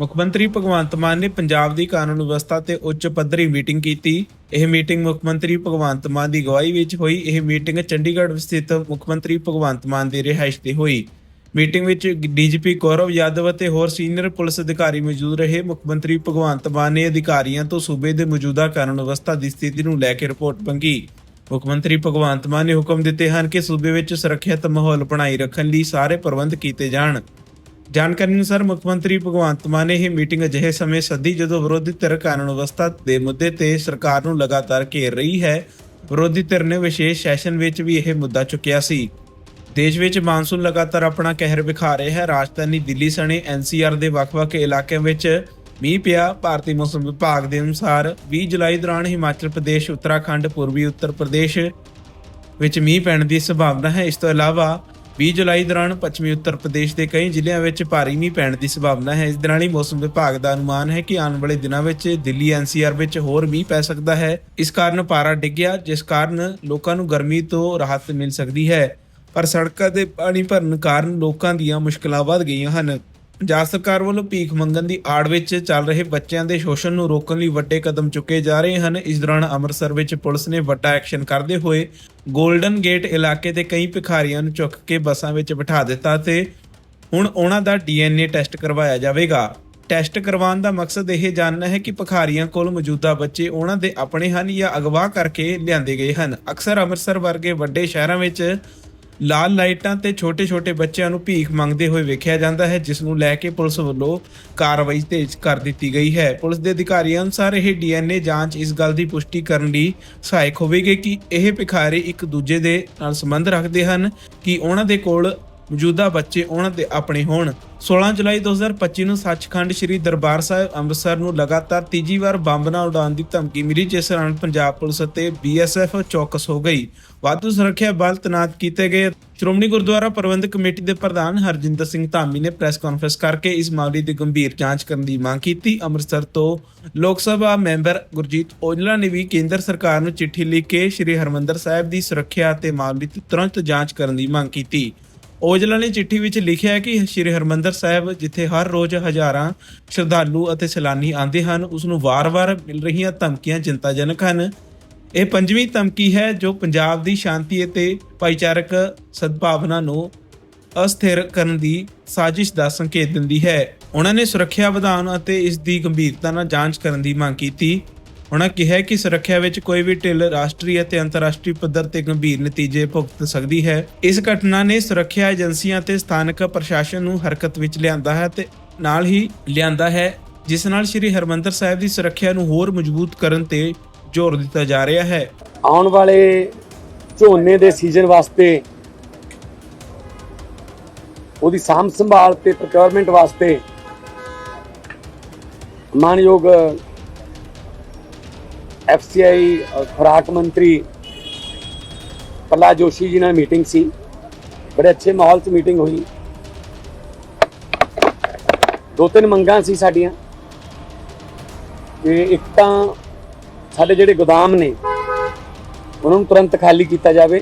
ਮੁੱਖ ਮੰਤਰੀ ਭਗਵੰਤ ਮਾਨ ਨੇ ਪੰਜਾਬ ਦੀ ਕਾਨੂੰਨ ਵਿਵਸਥਾ ਤੇ ਉੱਚ ਪੱਧਰੀ ਮੀਟਿੰਗ ਕੀਤੀ। ਇਹ ਮੀਟਿੰਗ ਮੁੱਖ ਮੰਤਰੀ ਭਗਵੰਤ ਮਾਨ ਦੀ ਅਗਵਾਈ ਵਿੱਚ ਹੋਈ। ਇਹ ਮੀਟਿੰਗ ਚੰਡੀਗੜ੍ਹ ਸਥਿਤ ਮੁੱਖ ਮੰਤਰੀ ਭਗਵੰਤ ਮਾਨ ਦੀ ਰਿਹਾਇਸ਼ ਤੇ ਹੋਈ। ਮੀਟਿੰਗ ਵਿੱਚ ਡੀਜੀਪੀ ਗੌਰਵ ਯਾਦਵ ਅਤੇ ਹੋਰ ਸੀਨੀਅਰ ਪੁਲਿਸ ਅਧਿਕਾਰੀ ਮੌਜੂਦ ਰਹੇ। ਮੁੱਖ ਮੰਤਰੀ ਭਗਵੰਤ ਮਾਨ ਨੇ ਅਧਿਕਾਰੀਆਂ ਤੋਂ ਸੂਬੇ ਦੇ ਮੌਜੂਦਾ ਕਾਨੂੰਨ ਵਿਵਸਥਾ ਦੀ ਸਥਿਤੀ ਨੂੰ ਲੈ ਕੇ ਰਿਪੋਰਟ ਮੰਗੀ। ਮੁੱਖ ਮੰਤਰੀ ਭਗਵੰਤ ਮਾਨ ਨੇ ਹੁਕਮ ਦਿੱਤੇ ਹਨ ਕਿ ਸੂਬੇ ਵਿੱਚ ਸੁਰੱਖਿਅਤ ਮਾਹੌਲ ਬਣਾਈ ਰੱਖਣ ਲਈ ਸਾਰੇ ਪ੍ਰਬੰਧ ਕੀਤੇ ਜਾਣ। ਜਾਣਕਾਰੀ ਅਨੁਸਾਰ ਮੁੱਖ ਮੰਤਰੀ ਭਗਵੰਤ ਮਾਨ ਨੇ ਇਹ ਮੀਟਿੰਗ ਅਜਿਹੇ ਸਮੇਂ ਸੱਦੀ ਜਦੋਂ ਵਿਰੋਧੀ ਧਿਰ ਕਾਨੂੰਨ ਵਿਵਸਥਾ ਦੇ ਮੁੱਦੇ ਤੇ ਸਰਕਾਰ ਨੂੰ ਲਗਾਤਾਰ ਘੇਰ ਰਹੀ ਹੈ। ਵਿਰੋਧੀ ਧਿਰ ਨੇ ਵਿਸ਼ੇਸ਼ ਸੈਸ਼ਨ ਵਿੱਚ ਵੀ ਇਹ ਮੁੱਦਾ ਚੁੱਕਿਆ ਸੀ। ਦੇਸ਼ ਵਿੱਚ ਮਾਨਸੂਨ ਲਗਾਤਾਰ ਆਪਣਾ ਕਹਿਰ ਵਿਖਾ ਰਿਹਾ ਹੈ। ਰਾਜਧਾਨੀ ਦਿੱਲੀ ਸਣੇ ਐਨਸੀਆਰ ਦੇ ਵੱਖ-ਵੱਖ ਇਲਾਕਿਆਂ ਵਿੱਚ ਮੀਂਹ ਪਿਆ। ਭਾਰਤੀ ਮੌਸਮ ਵਿਭਾਗ ਦੇ ਅਨੁਸਾਰ 20 ਜੁਲਾਈ ਦੌਰਾਨ ਹਿਮਾਚਲ ਪ੍ਰਦੇਸ਼, ਉੱਤਰਾਖੰਡ, ਪੂਰਬੀ ਉੱਤਰ ਪ੍ਰਦੇਸ਼ ਵਿੱਚ ਮੀਂਹ ਪੈਣ ਦੀ ਸੰਭਾਵਨਾ ਹੈ। ਇਸ ਤੋਂ ਇਲਾਵਾ 20 ਜੁਲਾਈ ਦੌਰਾਨ ਪੱਛਮੀ ਉੱਤਰ ਪ੍ਰਦੇਸ਼ ਦੇ ਕਈ ਜ਼ਿਲ੍ਹਿਆਂ ਵਿੱਚ ਭਾਰੀ ਮੀਂਹ ਪੈਣ ਦੀ ਸੰਭਾਵਨਾ ਹੈ। ਇਸ ਦੇ ਨਾਲ ਹੀ ਮੌਸਮ ਵਿਭਾਗ ਦਾ ਅਨੁਮਾਨ ਹੈ ਕਿ ਆਉਣ ਵਾਲੇ ਦਿਨਾਂ ਵਿੱਚ ਦਿੱਲੀ ਐਨਸੀਆਰ ਵਿੱਚ ਹੋਰ ਮੀਂਹ ਪੈ ਸਕਦਾ ਹੈ। ਇਸ ਕਾਰਨ ਪਾਰਾ ਡਿੱਗਿਆ ਜਿਸ ਕਾਰਨ ਲੋਕਾਂ ਨੂੰ ਗਰਮੀ ਤੋਂ ਰਾਹਤ ਮਿਲ ਸਕਦੀ ਹੈ। ਪਰ ਸੜਕਾਂ ਤੇ ਪਾਣੀ ਭਰਨ ਕਾਰਨ ਲੋਕਾਂ ਦੀਆਂ ਮੁਸ਼ਕਲਾਂ ਵੱਧ ਗਈਆਂ ਹਨ। ਪੰਜਾਬ ਸਰਕਾਰ ਵੱਲੋਂ ਭੀਖ ਮੰਗਣ ਦੀ ਆੜ ਵਿੱਚ ਚੱਲ ਰਹੇ ਬੱਚਿਆਂ ਦੇ ਸ਼ੋਸ਼ਣ ਨੂੰ ਰੋਕਣ ਲਈ ਵੱਡੇ ਕਦਮ ਚੁੱਕੇ ਜਾ ਰਹੇ ਹਨ। ਇਸ ਦੌਰਾਨ ਅੰਮ੍ਰਿਤਸਰ ਵਿੱਚ ਪੁਲਿਸ ਨੇ ਵੱਡਾ ਐਕਸ਼ਨ ਕਰਦੇ ਹੋਏ 골ਡਨ ਗੇਟ ਇਲਾਕੇ ਦੇ ਕਈ ਭਿਖਾਰੀਆਂ ਨੂੰ ਚੁੱਕ ਕੇ ਬੱਸਾਂ ਵਿੱਚ ਬਿਠਾ ਦਿੱਤਾ ਤੇ ਹੁਣ ਉਹਨਾਂ ਦਾ ਡੀਐਨਏ ਟੈਸਟ ਕਰਵਾਇਆ ਜਾਵੇਗਾ। ਟੈਸਟ ਕਰਵਾਉਣ ਦਾ ਮਕਸਦ ਇਹ ਜਾਣਨਾ ਹੈ ਕਿ ਭਿਖਾਰੀਆਂ ਕੋਲ ਮੌਜੂਦਾ ਬੱਚੇ ਉਹਨਾਂ ਦੇ ਆਪਣੇ ਹਨ ਜਾਂ ਅਗਵਾ ਕਰਕੇ ਲਿਆਂਦੇ ਗਏ ਹਨ। ਅਕਸਰ ਅੰਮ੍ਰਿਤਸਰ ਵਰਗੇ ਵੱਡੇ ਸ਼ਹਿਰਾਂ ਵਿੱਚ ਲਾਲ ਲਾਈਟਾਂ ਤੇ ਛੋਟੇ-ਛੋਟੇ ਬੱਚਿਆਂ ਨੂੰ ਭੀਖ ਮੰਗਦੇ ਹੋਏ ਵੇਖਿਆ ਜਾਂਦਾ ਹੈ, ਜਿਸ ਨੂੰ ਲੈ ਕੇ ਪੁਲਿਸ ਵੱਲੋਂ ਕਾਰਵਾਈ ਤੇਜ਼ ਕਰ ਦਿੱਤੀ ਗਈ ਹੈ। ਪੁਲਿਸ ਦੇ ਅਧਿਕਾਰੀਆਂ ਅਨੁਸਾਰ ਇਹ ਡੀਐਨਏ ਜਾਂਚ ਇਸ ਗੱਲ ਦੀ ਪੁਸ਼ਟੀ ਕਰਨ ਲਈ ਸਹਾਇਕ ਹੋਵੇਗੀ ਕਿ ਇਹ ਭਿਖਾਰੀ ਇੱਕ ਦੂਜੇ ਦੇ ਨਾਲ ਸੰਬੰਧ ਰੱਖਦੇ ਹਨ ਕਿ ਉਹਨਾਂ ਦੇ ਕੋਲ ਮੌਜੂਦਾ ਬੱਚੇ ਉਹਨਾਂ ਦੇ ਆਪਣੇ ਹੋਣ। 16 ਜੁਲਾਈ 2025 ਨੂੰ ਸੱਚਖੰਡ ਸ੍ਰੀ ਦਰਬਾਰ ਸਾਹਿਬ ਅੰਮ੍ਰਿਤਸਰ ਨੂੰ ਲਗਾਤਾਰ ਤੀਜੀ ਵਾਰ ਬੰਬ ਨਾਲ ਉਡਾਉਣ ਦੀ ਧਮਕੀ ਮਿਲੀ, ਜਿਸ ਨਾਲ ਪੰਜਾਬ ਪੁਲਿਸ ਅਤੇ ਬੀਐਸਐਫ ਚੌਕਸ ਹੋ ਗਈ। ਵਾਧੂ ਸੁਰੱਖਿਆ ਬਲ ਤੈਨਾਤ ਕੀਤੇ ਗਏ। ਸ਼੍ਰੋਮਣੀ ਗੁਰਦੁਆਰਾ ਪ੍ਰਬੰਧਕ ਕਮੇਟੀ ਦੇ ਪ੍ਰਧਾਨ ਹਰਜਿੰਦਰ ਸਿੰਘ ਧਾਮੀ ਨੇ ਪ੍ਰੈਸ ਕਾਨਫਰੰਸ ਕਰਕੇ ਇਸ ਮਾਮਲੇ ਦੀ ਗੰਭੀਰ ਜਾਂਚ ਕਰਨ ਦੀ ਮੰਗ ਕੀਤੀ। ਅੰਮ੍ਰਿਤਸਰ ਤੋਂ ਲੋਕ ਸਭਾ ਮੈਂਬਰ ਗੁਰਜੀਤ ਔਜਲਾ ਨੇ ਵੀ ਕੇਂਦਰ ਸਰਕਾਰ ਨੂੰ ਚਿੱਠੀ ਲਿਖ ਕੇ ਸ੍ਰੀ ਹਰਮੰਦਰ ਸਾਹਿਬ ਦੀ ਸੁਰੱਖਿਆ ਅਤੇ ਮਾਮਲੇ ਦੀ ਤੁਰੰਤ ਜਾਂਚ ਕਰਨ ਦੀ ਮੰਗ ਕੀਤੀ। ਔਜਲਾ ਨੇ ਚਿੱਠੀ ਵਿੱਚ ਲਿਖਿਆ ਕਿ ਸ੍ਰੀ ਹਰਮੰਦਰ ਸਾਹਿਬ, ਜਿੱਥੇ ਹਰ ਰੋਜ਼ ਹਜ਼ਾਰਾਂ ਸ਼ਰਧਾਲੂ ਅਤੇ ਸੈਲਾਨੀ ਆਉਂਦੇ ਹਨ, ਉਸ ਨੂੰ ਵਾਰ-ਵਾਰ ਮਿਲ ਰਹੀਆਂ ਧਮਕੀਆਂ ਚਿੰਤਾਜਨਕ ਹਨ। ਇਹ ਪੰਜਵੀਂ ਧਮਕੀ ਹੈ, ਜੋ ਪੰਜਾਬ ਦੀ ਸ਼ਾਂਤੀ ਅਤੇ ਭਾਈਚਾਰਕ ਸਦਭਾਵਨਾ ਨੂੰ ਅਸਥਿਰ ਕਰਨ ਦੀ ਸਾਜ਼ਿਸ਼ ਦਾ ਸੰਕੇਤ ਦਿੰਦੀ ਹੈ। ਉਹਨਾਂ ਨੇ ਸੁਰੱਖਿਆ ਵਧਾਉਣ ਅਤੇ ਇਸ ਦੀ ਗੰਭੀਰਤਾ ਨਾਲ ਜਾਂਚ ਕਰਨ ਦੀ ਮੰਗ ਕੀਤੀ। ਉਹਨਾਂ ਕਿਹਾ ਕਿ ਸੁਰੱਖਿਆ ਵਿੱਚ ਕੋਈ ਵੀ ਢਿੱਲ ਰਾਸ਼ਟਰੀ ਅਤੇ ਅੰਤਰਰਾਸ਼ਟਰੀ ਪੱਧਰ ਤੇ ਗੰਭੀਰ ਨਤੀਜੇ ਭੁਗਤ ਸਕਦੀ ਹੈ। ਇਸ ਘਟਨਾ ਨੇ ਸੁਰੱਖਿਆ ਏਜੰਸੀਆਂ ਤੇ ਸਥਾਨਕ ਪ੍ਰਸ਼ਾਸਨ ਨੂੰ ਹਰਕਤ ਵਿੱਚ ਲਿਆਂਦਾ ਹੈ ਤੇ ਨਾਲ ਹੀ ਲਿਆਂਦਾ ਹੈ, ਜਿਸ ਨਾਲ ਸ੍ਰੀ ਹਰਮੰਦਰ ਸਾਹਿਬ ਦੀ ਸੁਰੱਖਿਆ ਨੂੰ ਹੋਰ ਮਜ਼ਬੂਤ ਕਰਨ ਤੇ ਜ਼ੋਰ ਦਿੱਤਾ ਜਾ ਰਿਹਾ ਹੈ। ਆਉਣ ਵਾਲੇ ਝੋਨੇ ਦੇ ਸੀਜ਼ਨ ਵਾਸਤੇ, ਉਹਦੀ ਸਾਂਭ ਸੰਭਾਲ ਤੇ ਪ੍ਰੋਕਿਉਰਮੈਂਟ ਵਾਸਤੇ ਮਾਨਯੋਗ ਐਫਸੀਆਈ ਖੁਰਾਕ ਮੰਤਰੀ ਪ੍ਰਹਲਾਦ ਜੋਸ਼ੀ ਜੀ ਨਾਲ ਮੀਟਿੰਗ ਸੀ। ਬੜੇ ਅੱਛੇ ਮਾਹੌਲ 'ਚ ਮੀਟਿੰਗ ਹੋਈ। ਦੋ ਤਿੰਨ ਮੰਗਾਂ ਸੀ ਸਾਡੀਆਂ। ਕਿ ਇੱਕ ਤਾਂ ਸਾਡੇ ਜਿਹੜੇ ਗੋਦਾਮ ਨੇ, ਉਹਨਾਂ ਨੂੰ ਤੁਰੰਤ ਖਾਲੀ ਕੀਤਾ ਜਾਵੇ।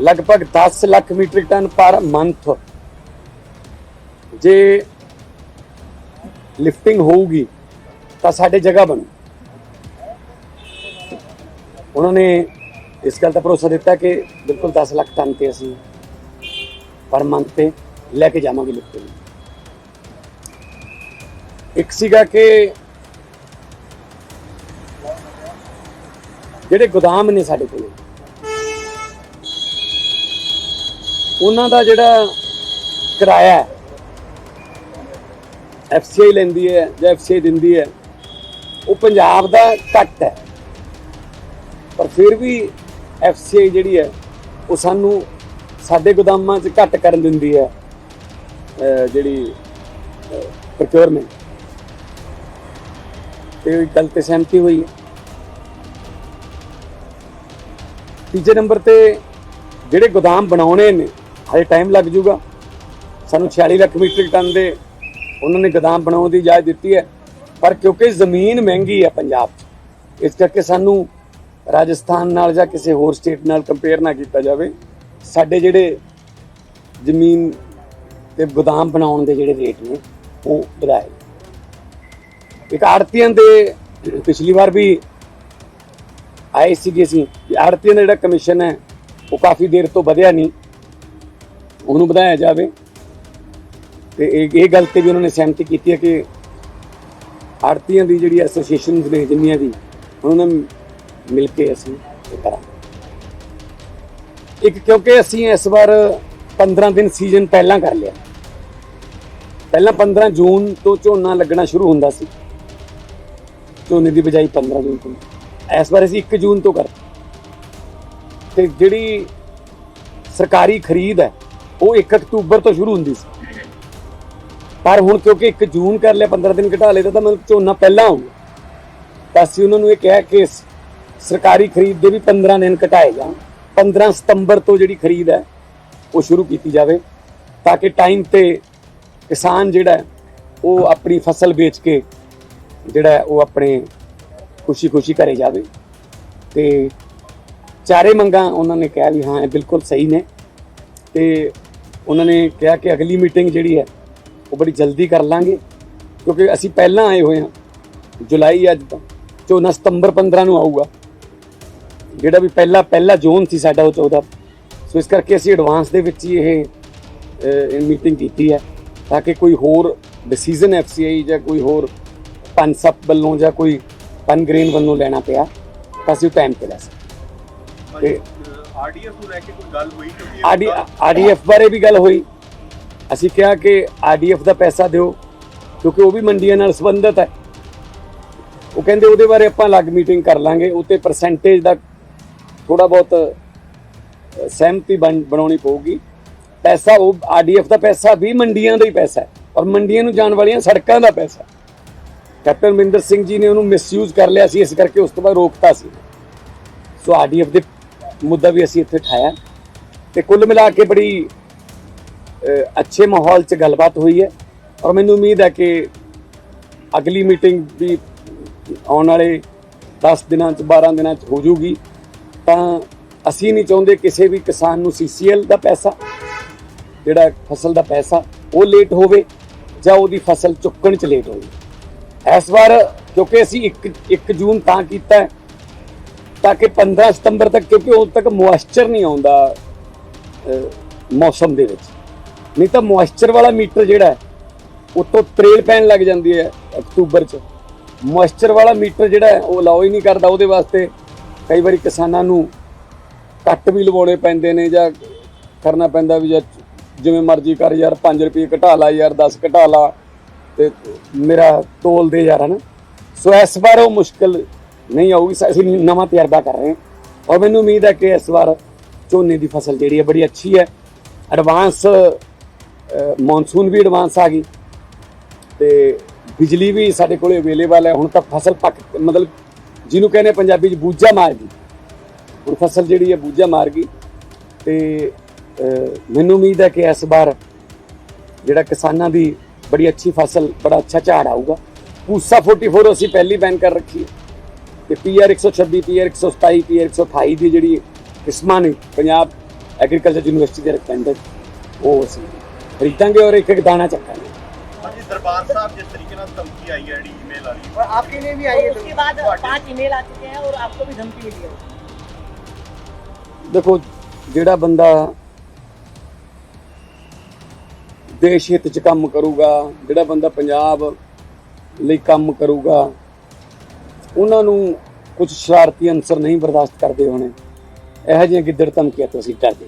ਲਗਭਗ 10 lakh metric ton per month ਜੇ ਲਿਫਟਿੰਗ ਹੋਊਗੀ ਤਾਂ ਸਾਡੇ ਜਗ੍ਹਾ ਬਣੂ। ਉਹਨਾਂ ਨੇ ਇਸ ਗੱਲ ਦਾ ਭਰੋਸਾ ਦਿੱਤਾ ਕਿ ਬਿਲਕੁਲ 10 ਲੱਖ ਟਨ ਤੇ ਅਸੀਂ ਪਰ ਮੰਥ ਤੇ ਲੈ ਕੇ ਜਾਵਾਂਗੇ ਲਿਫਟਿੰਗ ਇੱਕ ਸੀਗਾ ਕਿ ਜਿਹੜੇ ਗੋਦਾਮ ਨੇ ਸਾਡੇ ਕੋਲ ਉਹਨਾਂ ਦਾ ਜਿਹੜਾ ਕਿਰਾਇਆ ਐਫਸੀਆਈ ਲੈਂਦੀ ਹੈ ਜਾਂ ਐਫਸੀਆਈ ਦਿੰਦੀ ਹੈ ਉਹ ਪੰਜਾਬ ਦਾ ਘੱਟ ਹੈ ਪਰ ਫਿਰ ਵੀ ਐਫਸੀਆਈ ਜਿਹੜੀ ਹੈ, ਉਹ ਸਾਨੂੰ ਸਾਡੇ ਗੋਦਾਮਾਂ 'ਚ ਘੱਟ ਕਰਨ ਦਿੰਦੀ ਹੈ ਜਿਹੜੀ ਪ੍ਰੋਕਿਉਰਮੈਂਟ ਤੇ ਉਹ ਗੱਲ ਤੇ ਸਹਿਮਤੀ ਹੋਈ ਹੈ। ਤੀਜੇ ਨੰਬਰ ਤੇ ਜਿਹੜੇ ਗੋਦਾਮ ਬਣਾਉਣੇ ਨੇ, ਹਜੇ ਟਾਈਮ ਲੱਗ ਜੂਗਾ ਸਾਨੂੰ 46 ਲੱਖ ਮੀਟ੍ਰਿਕ ਟਨ ਦੇ ਉਹਨਾਂ ਨੇ ਗੋਦਾਮ ਬਣਾਉਣ ਦੀ ਇਜਾਜ਼ਤ ਦਿੱਤੀ ਹੈ। ਪਰ ਕਿਉਂਕਿ ਜ਼ਮੀਨ ਮਹਿੰਗੀ ਹੈ ਪੰਜਾਬ 'ਚ, ਇਸ ਕਰਕੇ ਸਾਨੂੰ ਰਾਜਸਥਾਨ ਨਾਲ ਜਾਂ ਕਿਸੇ ਹੋਰ ਸਟੇਟ ਨਾਲ ਕੰਪੇਅਰ ਨਾ ਕੀਤਾ ਜਾਵੇ, ਸਾਡੇ ਜਿਹੜੇ ਜ਼ਮੀਨ ਤੇ ਗੋਦਾਮ ਬਣਾਉਣ ਦੇ ਜਿਹੜੇ ਰੇਟ ਨੇ, ਉਹ ਵਧਾਏ। ਇੱਕ ਆੜਤੀਆਂ ਦੇ ਪਿਛਲੀ ਵਾਰ ਵੀ ਆਏ ਸੀਗੇ ਸੀ ਆੜਤੀਆਂ ਦਾ ਜਿਹੜਾ ਕਮਿਸ਼ਨ ਹੈ, ਉਹ ਕਾਫੀ ਦੇਰ ਤੋਂ ਵਧਿਆ ਨਹੀਂ। ਉਹਨੂੰ ਵਧਾਇਆ ਜਾਵੇ। ਤੇ ਇਹ ਗੱਲ ਤੇ ਵੀ ਉਹਨਾਂ ਨੇ ਸਹਿਮਤੀ ਕੀਤੀ ਹੈ ਕਿ ਆੜਤੀਆਂ ਦੀ ਜਿਹੜੀ ਐਸੋਸੀਏਸ਼ਨ ਨੇ, ਜਿੰਨੀਆਂ ਵੀ ਉਹਨਾਂ ਨੇ ਮਿਲ ਕੇ ਅਸੀਂ ਇਹ ਕਰਾਂਗੇ। ਇੱਕ ਕਿਉਂਕਿ ਅਸੀਂ ਇਸ ਵਾਰ 15 ਦਿਨ ਸੀਜ਼ਨ ਪਹਿਲਾਂ ਕਰ ਲਿਆ। ਪਹਿਲਾਂ 15 ਜੂਨ ਤੋਂ ਝੋਨਾ ਲੱਗਣਾ ਸ਼ੁਰੂ ਹੁੰਦਾ ਸੀ। ਝੋਨੇ ਦੀ ਬਜਾਈ 15 ਜੂਨ ਤੋਂ। ਇਸ ਵਾਰ ਅਸੀਂ 1 ਜੂਨ ਤੋਂ ਕਰ ਤੇ ਜਿਹੜੀ ਸਰਕਾਰੀ ਖਰੀਦ ਹੈ, ਉਹ 1 ਅਕਤੂਬਰ ਤੋਂ ਸ਼ੁਰੂ ਹੁੰਦੀ ਸੀ। ਪਰ ਹੁਣ ਕਿਉਂਕਿ 1 ਜੂਨ ਕਰ ਲਿਆ 15 ਦਿਨ ਘਟਾ ਲਏ, ਤਾਂ ਮਤਲਬ ਝੋਨਾ ਪਹਿਲਾਂ ਆਊਗਾ। ਤਾਂ ਅਸੀਂ ਉਹਨਾਂ ਨੂੰ ਇਹ ਕਿਹਾ ਕਿ ਸਰਕਾਰੀ ਖਰੀਦ ਦੇ ਵੀ 15 ਦਿਨ ਘਟਾਏ ਜਾਣ 15 ਸਤੰਬਰ ਤੋਂ ਜਿਹੜੀ ਖਰੀਦ ਹੈ, ਉਹ ਸ਼ੁਰੂ ਕੀਤੀ ਜਾਵੇ, ਤਾਂ ਕਿ ਟਾਈਮ ਤੇ ਕਿਸਾਨ ਜਿਹੜਾ ਉਹ ਆਪਣੀ ਫਸਲ ਵੇਚ ਕੇ ਜਿਹੜਾ ਉਹ ਆਪਣੇ ਖੁਸ਼ੀ-ਖੁਸ਼ੀ ਘਰੇ ਜਾਵੇ। ਤੇ ਚਾਰੇ ਮੰਗਾਂ ਉਹਨਾਂ ਨੇ ਕਿਹਾ ਵੀ ਹਾਂ, ਇਹ ਬਿਲਕੁਲ ਸਹੀ ਨੇ। ਤੇ ਉਹਨਾਂ ਨੇ ਕਿਹਾ ਕਿ ਅਗਲੀ ਮੀਟਿੰਗ ਜਿਹੜੀ ਹੈ, ਉਹ ਬੜੀ ਜਲਦੀ ਕਰ ਲਾਂਗੇ, ਕਿਉਂਕਿ ਅਸੀਂ ਪਹਿਲਾਂ ਆਏ ਹੋਏ ਹਾਂ, ਜੁਲਾਈ ਅੱਜ ਤੋਂ ਝੋਨਾ ਸਤੰਬਰ 15 ਨੂੰ ਆਊਗਾ। ਜਿਹੜਾ ਵੀ ਪਹਿਲਾ ਪਹਿਲਾ ਜ਼ੋਨ ਸੀ ਸਾਡਾ ਉਹ 14 ਸੋ ਇਸ ਕਰਕੇ ਅਸੀਂ ਐਡਵਾਂਸ ਦੇ ਵਿੱਚ ਹੀ ਇਹ ਮੀਟਿੰਗ ਕੀਤੀ ਹੈ ਤਾਂ ਕਿ ਕੋਈ ਹੋਰ ਡਿਸੀਜਨ ਐਫਸੀਆਈ ਜਾਂ ਕੋਈ ਹੋਰ ਪੰਸਪ ਵੱਲੋਂ ਜਾਂ ਕੋਈ ਪਨਗ੍ਰੇਨ ਵੱਲੋਂ ਲੈਣਾ ਪਿਆ ਤਾਂ ਅਸੀਂ ਟਾਈਮ ਤੇ ਲੈ ਸਕਦੇ ਆਰਡੀਐਫ ਨੂੰ ਲੈ ਕੇ ਕੋਈ ਗੱਲ ਹੋਈ ਕਿਉਂਕਿ ਆਰਡੀਐਫ ਬਾਰੇ ਵੀ ਗੱਲ ਹੋਈ। ਅਸੀਂ ਕਿਹਾ ਕਿ ਆਰਡੀਐਫ ਦਾ ਪੈਸਾ ਦਿਓ ਕਿਉਂਕਿ ਉਹ ਵੀ ਮੰਡੀਆਂ ਨਾਲ ਸੰਬੰਧਿਤ ਹੈ। ਉਹ ਕਹਿੰਦੇ ਉਹਦੇ ਬਾਰੇ ਆਪਾਂ ਅਲੱਗ ਮੀਟਿੰਗ ਕਰ ਲਾਂਗੇ ਉਤੇ ਪਰਸੈਂਟੇਜ ਦਾ ਥੋੜਾ ਬਹੁਤ ਸਹਿਮਤੀ ਬਣ- ਬਣਾਉਣੀ ਪਊਗੀ। ਪੈਸਾ ਉਹ ਆਰਡੀਐਫ ਦਾ ਪੈਸਾ ਵੀ ਮੰਡੀਆਂ ਦਾ ਹੀ ਪੈਸਾ ਹੈ ਔਰ ਮੰਡੀਆਂ ਨੂੰ ਜਾਣ ਵਾਲੀਆਂ ਸੜਕਾਂ ਦਾ ਪੈਸਾ ਕੈਪਟਨ ਮਹਿੰਦਰ ਸਿੰਘ ਜੀ ਨੇ ਉਹਨੂੰ ਮਿਸਯੂਜ਼ ਕਰ ਲਿਆ ਸੀ, ਇਸ ਕਰਕੇ ਉਸ ਤੋਂ ਬਾਅਦ ਰੋਕਤਾ ਸੀ। ਸੋ ਆਰਡੀਐਫ ਦੇ ਮੁੱਦਾ ਵੀ ਅਸੀਂ ਇੱਥੇ ਠਾਇਆ। ਤੇ ਕੁੱਲ ਮਿਲਾ ਕੇ ਬੜੀ ਅੱਛੇ ਮਾਹੌਲ 'ਚ ਗੱਲਬਾਤ ਹੋਈ ਹੈ। ਔਰ ਮੈਨੂੰ ਉਮੀਦ ਹੈ ਕਿ ਅਗਲੀ ਮੀਟਿੰਗ ਵੀ ਆਉਣ ਵਾਲੇ 10 ਦਿਨਾਂ 'ਚ 12 ਦਿਨਾਂ 'ਚ ਹੋ ਜੂਗੀ। ਤਾਂ ਅਸੀਂ ਨਹੀਂ ਚਾਹੁੰਦੇ ਕਿਸੇ ਵੀ ਕਿਸਾਨ ਨੂੰ ਸੀਸੀਐਲ ਦਾ ਪੈਸਾ, ਜਿਹੜਾ ਫਸਲ ਦਾ ਪੈਸਾ ਉਹ ਲੇਟ ਹੋਵੇ ਜਾਂ ਉਹਦੀ ਫਸਲ ਚੁੱਕਣ 'ਚ ਲੇਟ ਹੋਵੇ। ਇਸ ਵਾਰ ਕਿਉਂਕਿ ਅਸੀਂ 1 1 ਜੂਨ ਤਾਂ ਕੀਤਾ ਤਾਂ ਕਿ 15 ਸਤੰਬਰ ਤੱਕ, ਕਿਉਂਕਿ ਉਦੋਂ ਤੱਕ ਮੋਇਸਚਰ ਨਹੀਂ ਆਉਂਦਾ ਮੌਸਮ ਦੇ ਵਿੱਚ। ਨਹੀਂ ਤਾਂ ਮੋਇਸਚਰ ਵਾਲਾ ਮੀਟਰ ਜਿਹੜਾ ਹੈ, ਉਤੋਂ ਤਰੇਲ ਪੈਣ ਲੱਗ ਜਾਂਦੀ ਹੈ ਅਕਤੂਬਰ 'ਚ। ਮੋਇਸਚਰ ਵਾਲਾ ਮੀਟਰ ਜਿਹੜਾ ਉਹ ਅਲਾਉ ਹੀ ਨਹੀਂ ਕਰਦਾ ਉਹਦੇ ਵਾਸਤੇ। ਕਈ ਵਾਰੀ ਕਿਸਾਨਾਂ ਨੂੰ ਕੱਟ ਵੀ ਲਵਾਉਣੇ ਪੈਂਦੇ ਨੇ ਜਾਂ ਕਰਨਾ ਪੈਂਦਾ ਵੀ ਜਾਂ ਜਿਵੇਂ ਮਰਜ਼ੀ ਕਰ ਯਾਰ 5 ਰੁਪਏ ਘਟਾ ਲਾ ਯਾਰ 10 ਘਟਾ ਲਾ ਤੇ ਮੇਰਾ ਤੋਲ ਦੇ ਯਾਰ ਹਨਾ। ਸੋ ਇਸ ਵਾਰ ਉਹ ਮੁਸ਼ਕਲ ਨਹੀਂ ਆਊਗੀ ਅਸੀਂ ਨਵਾਂ ਤਜਰਬਾ ਕਰ ਰਹੇ ਹਾਂ। ਔਰ ਮੈਨੂੰ ਉਮੀਦ ਹੈ ਕਿ ਇਸ ਵਾਰ ਝੋਨੇ ਦੀ ਫਸਲ ਜਿਹੜੀ ਹੈ ਬੜੀ ਅੱਛੀ ਹੈ। ਐਡਵਾਂਸ ਮੌਨਸੂਨ ਵੀ ਐਡਵਾਂਸ ਆ ਗਈ ਤੇ ਬਿਜਲੀ ਵੀ ਸਾਡੇ ਕੋਲੇ ਅਵੇਲੇਬਲ ਹੈ। ਹੁਣ ਤਾਂ ਫਸਲ ਪੱਕ ਮਤਲਬ ਜਿਹਨੂੰ ਕਹਿੰਦੇ ਪੰਜਾਬੀ ਚ ਬੂਝਾ ਮਾਰ ਗਈ ਹੁਣ ਫਸਲ ਜਿਹੜੀ ਹੈ ਬੂਝਾ ਮਾਰ ਗਈ ਤੇ ਮੈਨੂੰ ਉਮੀਦ ਹੈ ਕਿ ਇਸ ਵਾਰ ਜਿਹੜਾ ਕਿਸਾਨਾਂ ਦੀ ਬੜੀ ਅੱਛੀ ਫਸਲ, ਬੜਾ ਅੱਛਾ ਝਾੜ ਆਊਗਾ। ਪੂਸਾ 44 ਅਸੀਂ ਪਹਿਲੀ ਬੈਨ ਕਰ ਰੱਖੀ ਹੈ। ਤੇ ਪੀਆਰ 126 ਪੀਆਰ 127 ਪੀਆਰ 128 ਦੀ ਜਿਹੜੀ ਕਿਸਮਾਂ ਨੇ ਪੰਜਾਬ ਐਗਰੀਕਲਚਰ ਯੂਨੀਵਰਸਿਟੀ ਦੇ ਰਿਕਮੈਂਡਡ ਉਹ ਅਸੀਂ ਖਰੀਦਾਂਗੇ ਔਰ ਇੱਕ ਇੱਕ ਦਾਣਾ ਚੱਕਾਂਗੇ। ਹਾਂਜੀ ਦਰਬਾਰ ਸਾਹਿਬ ਜਿਸ ਤਰੀਕੇ ਨਾਲ ਧਮਕੀ ਆਈ ਹੈ ਜਿਹੜੀ ਈਮੇਲ ਆ ਰਹੀ ਹੈ और आपके लिए भी आई है और उसके बाद पांच ईमेल आ चुके हैं और आपको भी धमकी मिली है ਦੇਖੋ ਜਿਹੜਾ ਬੰਦਾ ਦੇਸ਼ ਹਿੱਤ ਚ ਕੰਮ ਕਰੂਗਾ ਜਿਹੜਾ ਬੰਦਾ ਪੰਜਾਬ ਲਈ ਕੰਮ ਕਰੂਗਾ ਉਹਨਾਂ ਨੂੰ ਕੁਝ ਸ਼ਰਾਰਤੀ ਅਨਸਰ ਨਹੀਂ ਬਰਦਾਸ਼ਤ ਕਰਦੇ ਹੋਣੇ ਇਹੋ ਜਿਹੀਆਂ ਗਿੱਦੜ ਧਮਕੀਆਂ ਤੋਂ ਅਸੀਂ ਡਰਦੇ